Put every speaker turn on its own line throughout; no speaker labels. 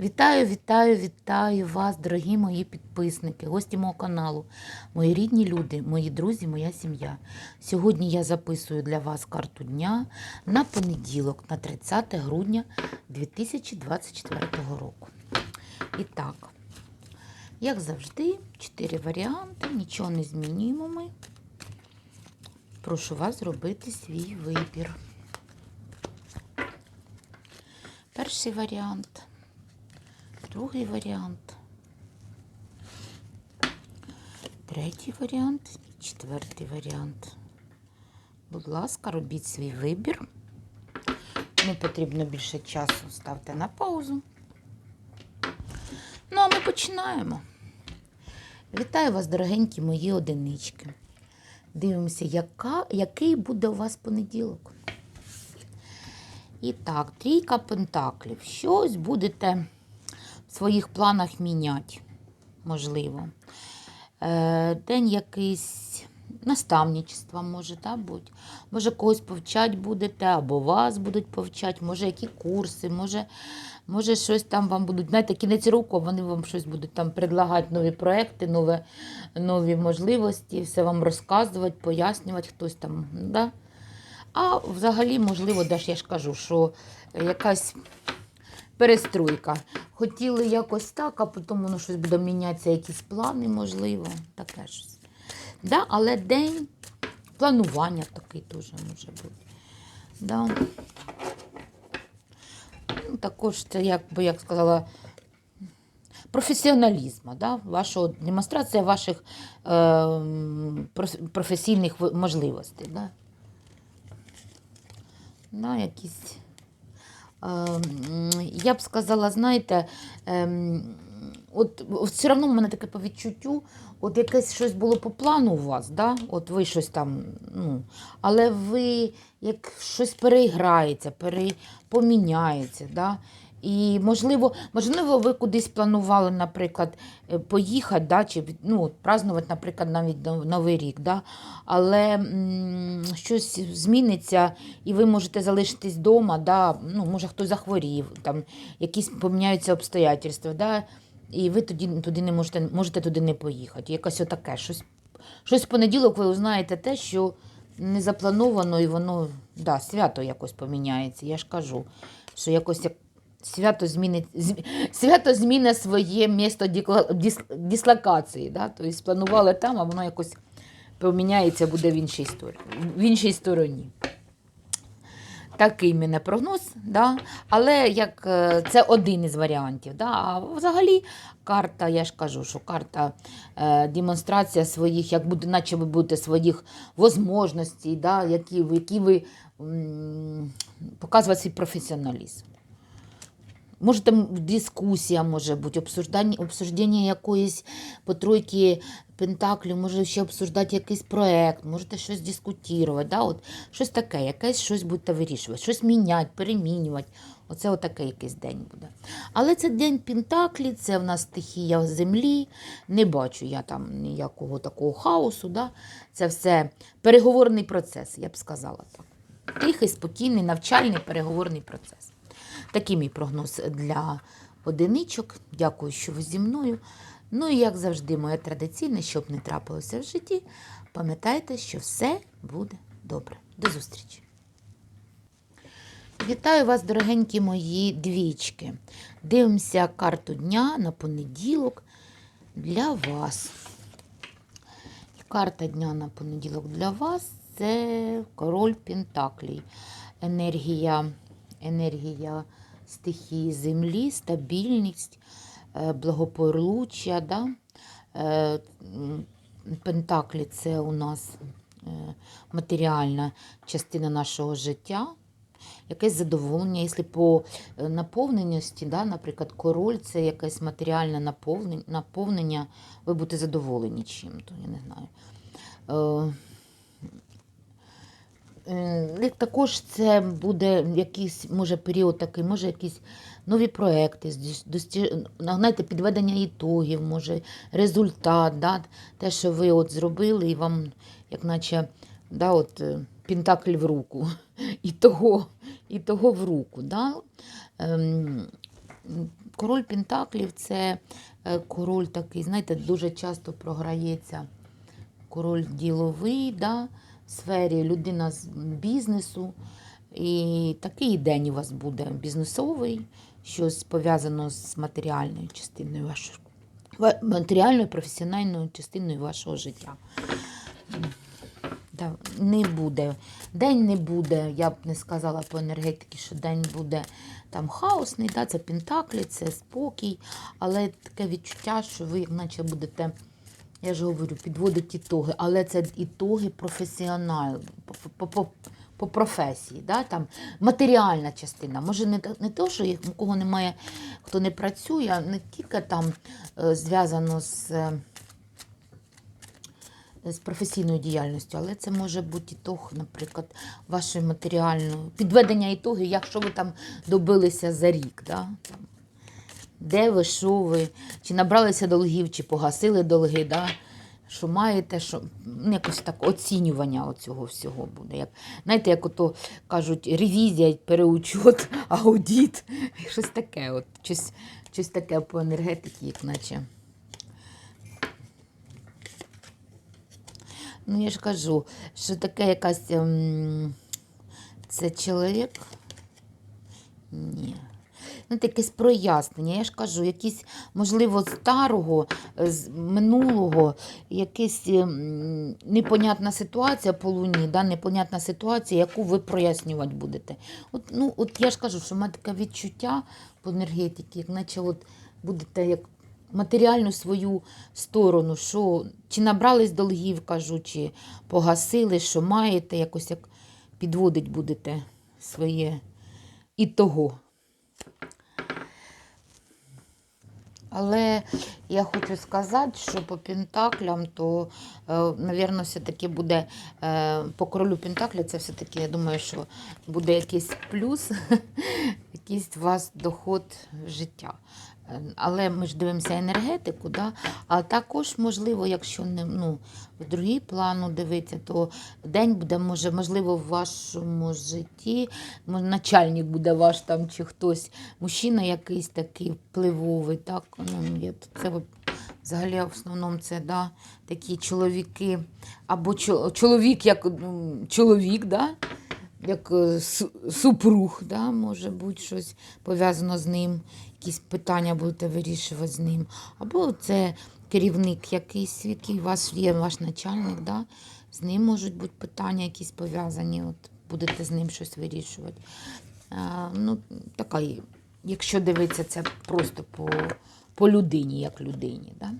Вітаю, вітаю, вітаю вас, дорогі мої підписники, гості мого каналу, мої рідні люди, мої друзі, моя сім'я. Сьогодні я записую для вас карту дня на понеділок, на 30 грудня 2024 року. І так, як завжди, чотири варіанти, нічого не змінюємо ми. Прошу вас зробити свій вибір. Перший варіант, другий варіант, третій варіант і четвертий варіант. Будь ласка, робіть свій вибір. Не потрібно більше часу, ставте на паузу. Ну, а ми починаємо. Вітаю вас, дорогенькі мої одинички. Дивимося, яка, який буде у вас понеділок. І так, трійка пентаклів. Щось будете своїх планах міняти, можливо. Е, День якийсь наставничества може да, бути. Може, когось повчати будете, або вас будуть повчати, може, які курси, може, може щось там вам будуть, знаєте, кінець року вони вам щось будуть там предлагати нові проекти, нові, нові можливості, все вам розказувати, пояснювати хтось там. Да? А взагалі, можливо, де я ж кажу, що якась перестройка. Хотіли якось так, а потім воно щось буде мінятися, якісь плани, можливо, таке щось. Да, але день планування такий теж може бути. Да. Ну, також це, як би як сказала, професіоналізму, да? Вашого, демонстрація ваших е, професійних можливостей. Да? Да, якісь, я б сказала, знаєте, ем, от, все одно в мене таке по відчуттю, от якесь щось було по плану у вас, да? от ви щось там, ну, але ви як щось переіграється, пере, поміняється. Да? І можливо, можливо, ви кудись планували, наприклад, е, поїхати, да, чи ну, празднувати, наприклад, навіть Новий рік. Да? Але м, щось зміниться, і ви можете залишитись вдома, да? ну, може хтось захворів, там, якісь поміняються обстоятельства, да? і ви тоді туди не можете, можете туди не поїхати. Якось отаке. Щось, щось в понеділок ви узнаєте те, що не заплановано, і воно да, свято якось поміняється. Я ж кажу, що якось як свято змінить, свято зміни своє місто дислокації. Да? Тобто спланували там, а воно якось поміняється, буде в іншій, стороні, в іншій стороні. Такий мене прогноз, да? але як е, це один із варіантів. Да? А взагалі карта, я ж кажу, що карта е, демонстрація своїх, як буде, наче ви будете своїх можливостей, да? які, які ви м, показувати свій професіоналізм. Може, там дискусія може бути, обсуждання, обсуждення якоїсь потройки пентаклів, може ще обсуждати якийсь проект, можете щось дискутувати, да? От, щось таке, якесь щось будете вирішувати, щось міняти, перемінювати. Оце отаке якийсь день буде. Але це день Пентаклі, це в нас стихія землі. Не бачу я там ніякого такого хаосу. Да? Це все переговорний процес, я б сказала так. Тихий, спокійний, навчальний переговорний процес. Такий мій прогноз для одиничок. Дякую, що ви зі мною. Ну і як завжди, моє традиційне, щоб не трапилося в житті, пам'ятайте, що все буде добре. До зустрічі! Вітаю вас, дорогенькі мої двічки. Дивимося карту дня на понеділок для вас. Карта дня на понеділок для вас це король Пентаклій. Енергія, енергія стихії землі, стабільність, е, благополуччя. Да? Е, Пентаклі це у нас е, матеріальна частина нашого життя. Якесь задоволення, якщо по наповненості, да, наприклад, король це якесь матеріальне наповнення, ви будете задоволені чим-то, я не знаю. Е, Також це буде якийсь, може, період такий, може, якісь нові проекти, знаєте, підведення ітогів, може, результат, да? те, що ви от зробили, і вам, як наче, да, от, е, пентакль в руку, і того, і того в руку. Да? Ем, король Пентаклів це е, король такий, знаєте, дуже часто програється. Король діловий, да, сфері людина з бізнесу. І такий день у вас буде бізнесовий, щось пов'язано з матеріальною частиною вашого матеріальною професіональною частиною вашого життя. Не буде. День не буде, я б не сказала по енергетиці, що день буде там хаосний, да, це пентаклі, це спокій, але таке відчуття, що ви наче будете, я ж говорю, підводити ітоги, але це ітоги професіонал, по, професії, да, там, матеріальна частина. Може, не, не то, що їх- у кого немає, хто не працює, а не тільки там е, зв'язано з. е, з професійною діяльністю, але це може бути ітог, наприклад, вашої матеріальної підведення ітогів, якщо ви там добилися за рік. Да? Де ви, що ви, чи набралися долгів, чи погасили долги, да? що маєте, що ну, якось так оцінювання цього всього буде. Як, знаєте, як ото кажуть, ревізія, переучот, аудіт, щось таке, от, щось, щось таке по енергетиці, як наче. Ну, я ж кажу, що таке якась. ем, Це чоловік. Ні. Ну, таке прояснення. Я ж кажу, якісь, можливо, старого, е, з минулого, якась ем, непонятна ситуація по луні, да, непонятна ситуація, яку ви прояснювати будете. От, ну, от я ж кажу, що в мене таке відчуття по енергетиці, як наче от будете як матеріальну свою сторону, що чи набрались долгів, кажу, чи погасили, що маєте, якось як підводить будете своє і того. Але я хочу сказати, що по Пентаклям, то, мабуть, все-таки буде е, по королю Пентакля, це все-таки, я думаю, що буде якийсь плюс, якийсь у вас доход життя. Але ми ж дивимося енергетику, да? а також, можливо, якщо не ну, в другий плану дивитися, то день буде, може, можливо, в вашому житті, начальник буде ваш там чи хтось, мужчина якийсь такий впливовий. Так? Ну, я, це взагалі в основному це да, такі чоловіки, або чоловік як ну, чоловік, да? як е, супруг, да? може бути щось пов'язано з ним, якісь питання будете вирішувати з ним. Або це керівник якийсь, який у є ваш начальник, да? з ним можуть бути питання якісь пов'язані, от будете з ним щось вирішувати. А, ну, така, якщо дивитися це просто по, по людині, як людині. Да?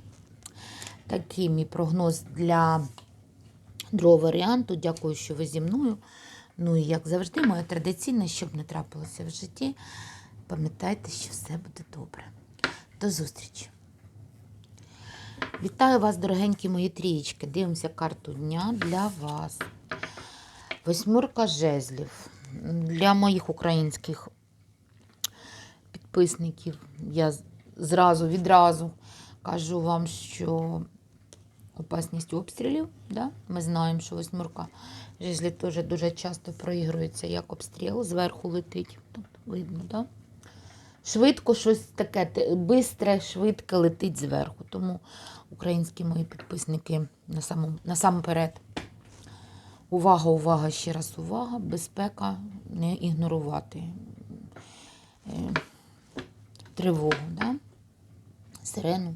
Такий мій прогноз для другого варіанту. Дякую, що ви зі мною. Ну і як завжди, моє традиційне, щоб не трапилося в житті, пам'ятайте, що все буде добре. До зустрічі! Вітаю вас, дорогенькі мої трієчки. Дивимося карту дня для вас. Восьмерка жезлів. Для моїх українських підписників я зразу, відразу кажу вам, що опасність обстрілів. Да? Ми знаємо, що восьмерка жезлів теж дуже часто проігрується як обстріл, зверху летить. Тут видно, да? Швидко щось таке, бистре, швидке летить зверху. Тому українські мої підписники на насамом- насамперед. Увага, увага, ще раз увага, безпека, не ігнорувати е, тривогу, да? сирену.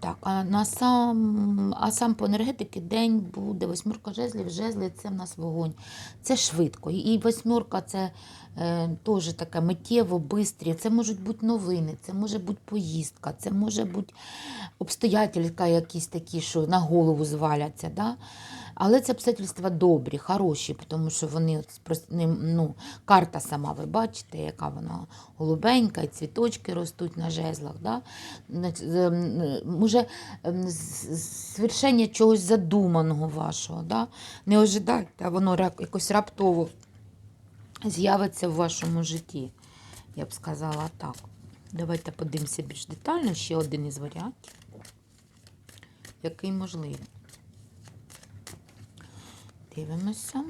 Так, а, на сам, а сам по енергетики день буде восьмерка жезлів. Жезли це в нас вогонь. Це швидко. І восьмерка це е, теж таке миттєво, бистрі. Це можуть бути новини, це може бути поїздка, це може бути обстоятельства якісь такі, що на голову зваляться. Да? Але це обстоятельства добрі, хороші, тому що вони ну, карта сама, ви бачите, яка вона голубенька, і цвіточки ростуть на жезлах. Да? Ем, Може, ем, з- звершення чогось задуманого вашого. Да? Не ожидайте, воно якось раптово з'явиться в вашому житті. Я б сказала так. Давайте подивимося більш детально. Ще один із варіантів, який можливий. Дивимося.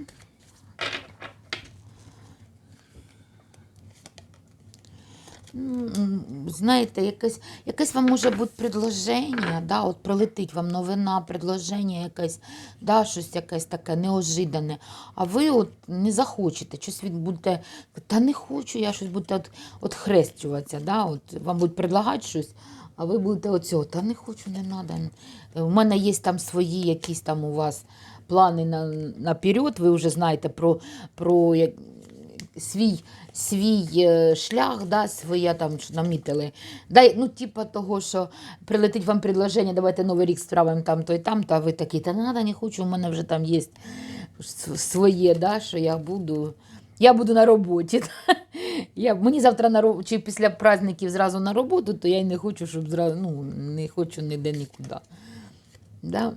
знаєте, якесь, якесь вам може бути предложення, да, от прилетить вам новина, предложення якесь, да, щось якесь таке неожидане, а ви от не захочете, щось від будете, та не хочу, я щось будете от, от хрестюватися, да, от вам будуть предлагати щось, а ви будете оцього, та не хочу, не треба. У мене є там свої якісь там у вас плани на, наперед, ви вже знаєте про, про як- свій, свій е, шлях, да, своє там намітили. Дай, ну, типа того, що прилетить вам предложення, давайте новий рік справимо там, то і там, та ви такі, та не треба, не хочу, у мене вже там є своє, да, що я буду. Я буду на роботі. Я, мені завтра на роб- чи після праздників зразу на роботу, то я й не хочу, щоб зразу, ну, не хочу ніде нікуди. Да?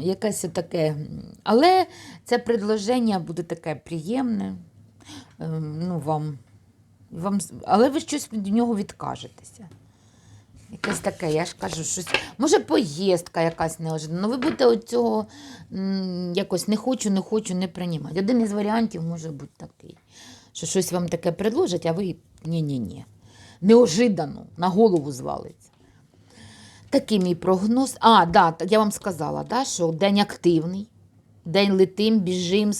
Якесь таке. Але це предложення буде таке приємне. ем, Ну, вам, вам, але ви щось від нього відкажетеся. Якесь таке, я ж кажу, щось. Може, поїздка якась неожиданна. Ну, ви будете цього якось не хочу, не хочу, не приймати. Один із варіантів може бути такий, що щось вам таке предложать, а ви ні-ні-ні. Неожиданно на голову звалиться. Такий мій прогноз. А, да, я вам сказала, да, що день активний, день летим, біжим,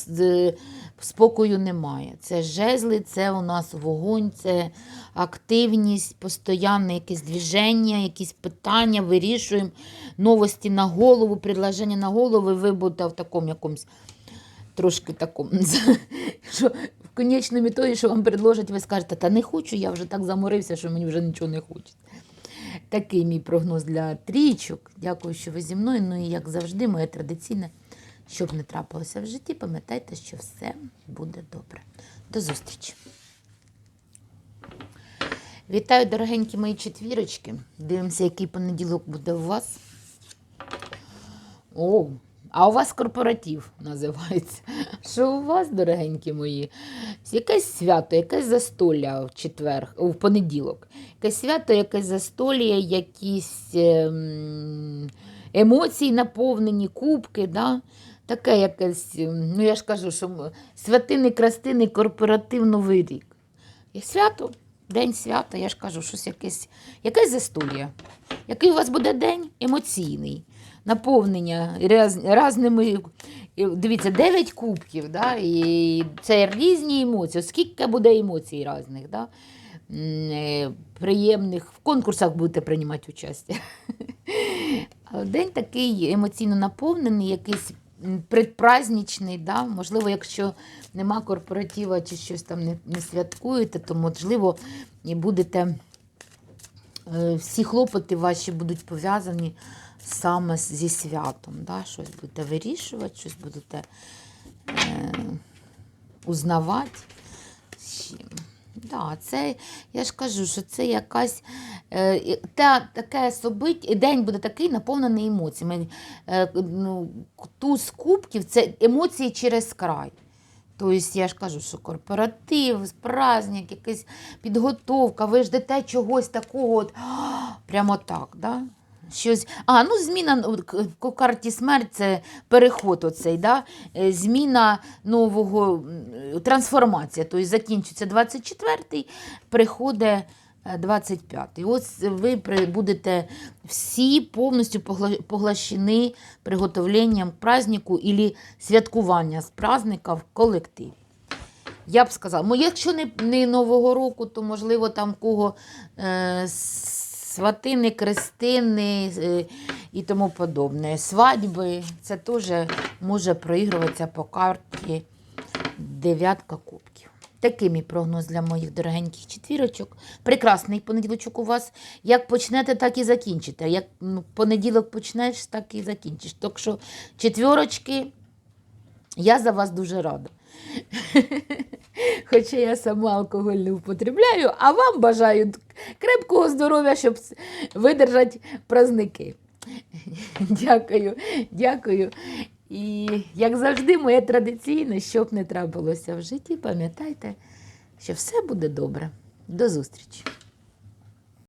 спокою немає. Це жезли, це у нас вогонь, це активність, постійне якесь движення, якісь питання, вирішуємо, новості на голову, предложення на голову, ви будете в такому якомусь трошки такому. в конечному ітогі, що вам предложать, ви скажете, та не хочу, я вже так заморився, що мені вже нічого не хочеться. Такий мій прогноз для трійчок. Дякую, що ви зі мною. Ну і як завжди, моє традиційне, щоб не трапилося в житті, пам'ятайте, що все буде добре. До зустрічі. Вітаю, дорогенькі мої четвірочки. Дивимося, який понеділок буде у вас. О, а у вас корпоратив називається. Що у вас, дорогенькі мої? Якесь свято, якесь застолля в четвер, в понеділок. Якесь свято, якесь застолля, якісь ем, емоції наповнені, кубки, да? таке якесь, ем, ну я ж кажу, що святиний, крастиний корпоратив Новий рік. Свято, день свята, я ж кажу, щось якесь, якесь застолля. Який у вас буде день емоційний, наповнення раз, разними. Дивіться, 9 кубків, да, і це різні емоції. Скільки буде емоцій різних, да? Е, приємних, в конкурсах будете приймати участь. День такий емоційно наповнений, якийсь м, предпраздничний, да? можливо, якщо нема корпоратива чи щось там не, не святкуєте, то можливо будете е, всі хлопоти ваші будуть пов'язані саме зі святом. Да? Щось будете вирішувати, щось будете е, узнавати. Да, це, я ж кажу, що це якась е, та, таке собить, і день буде такий наповнений емоціями. Е, ну, туз кубків це емоції через край. Тобто, я ж кажу, що корпоратив, праздник, якась підготовка, ви ждете чогось такого, от, прямо так. Да? Щось, а, ну зміна ну, по карті смерть це переход оцей, да? Е, зміна нового трансформація. Тобто закінчиться 24-й, приходить е, 25-й. Ось ви будете всі повністю поглощені приготовленням к празднику або святкування з праздника в колективі. Я б сказала, ну, якщо не, не Нового року, то можливо там кого е, сватини, крестини е, і тому подобне. Свадьби, це теж може проігруватися по карті дев'ятка кубків. Такий мій прогноз для моїх дорогеньких четвірочок. Прекрасний понеділочок у вас. Як почнете, так і закінчите. Як ну, понеділок почнеш, так і закінчиш. Так що четвірочки, я за вас дуже рада. Хоча я сама алкоголь не употребляю, а вам бажаю крепкого здоров'я, щоб видержати праздники. Дякую, дякую. І як завжди, моє традиційне, щоб не трапилося в житті, пам'ятайте, що все буде добре. До зустрічі!